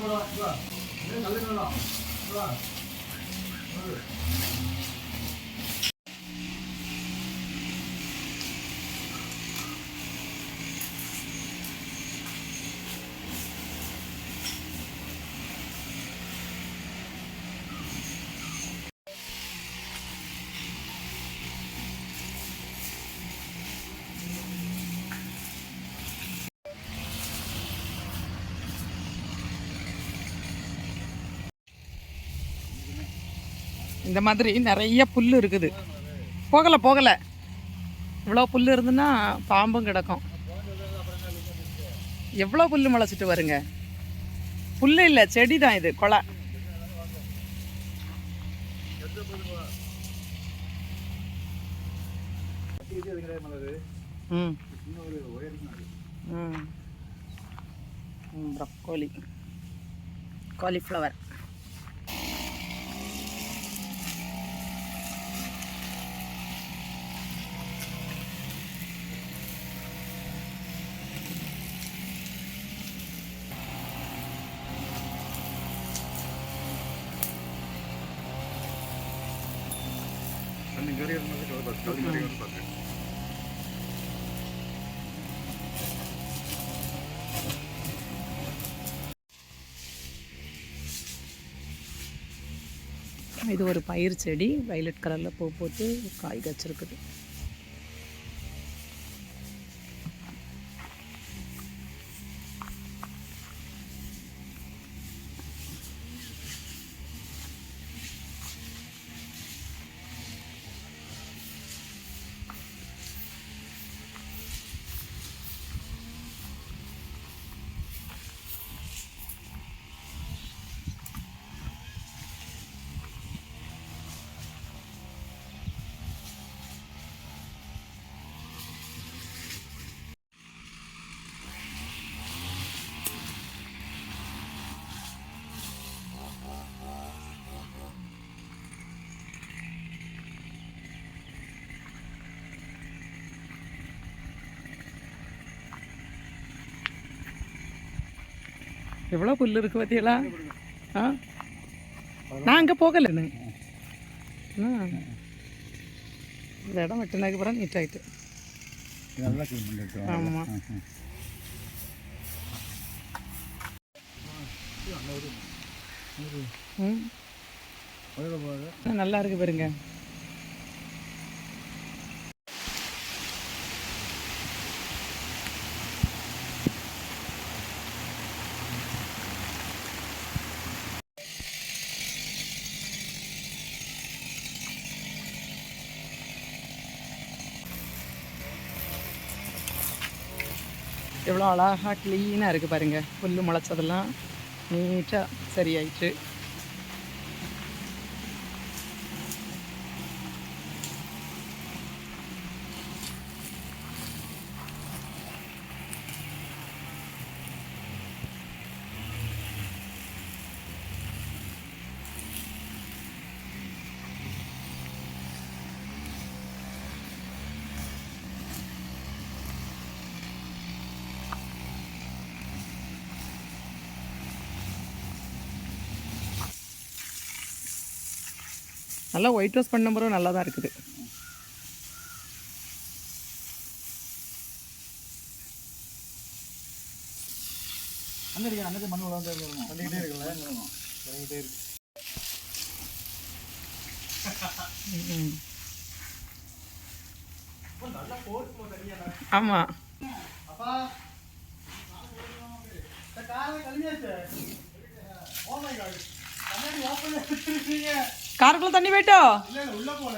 是吧？你那小队扔了，是吧？是。இந்த மாதிரி நிறைய புல் இருக்குது. போகலை போகலை. இவ்வளோ புல் இருந்துன்னா பாம்பும் கிடக்கும். எவ்வளோ புல் முளைச்சிட்டு வருங்க? புல் இல்லை செடி தான் இது கொலை. ம். ம். ப்ரக்கோலி காலிஃப்ளவர் இது ஒரு பயிர் செடி வயலட் கலரில் பூ போட்டு காய் காய்ச்சிருக்குது. எவ்வளோ புல் இருக்கு பார்த்தீங்களா ஆ? நான் அங்கே போகலைன்னு இந்த இடம் வெட்டினதுக்கு அப்புறம் நீட் பண்ணிருக்கோம் ஆமாம் நல்லா இருக்கு பாருங்க. எவ்வளோ அழகாக க்ளீனாக இருக்குது பாருங்கள் புல் முளைச்சதெல்லாம் நீட்டாக சரியாயிட்டு. நல்லா ஒயிட் ரோஸ் பண்ண பிறகு நல்லா தான் இருக்குது. அன்னைக்கு அன்னைக்கு மண் வளர்ந்து பண்ணிக்கிட்டே இருக்குல்ல பண்ணிக்கிட்டே இருக்கு அப்பா. காருக்குள்ள தண்ணி போயிட்டோ? உள்ள போல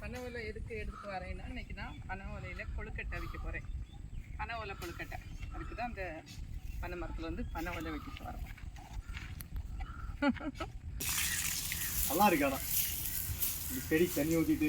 பனை ஓலை எதுக்கு எடுத்துட்டு வரேன்னா இன்னைக்கு நான் பனை ஓலையில் கொழுக்கட்டை வைக்க போகிறேன் பனை ஓலை கொழுக்கட்டை. அதுக்கு தான் அந்த பனை மரத்தில் வந்து பனை ஓலை வைக்க போகிறோம் நல்லா இருக்காடா. செடி தண்ணி ஊற்றிட்டு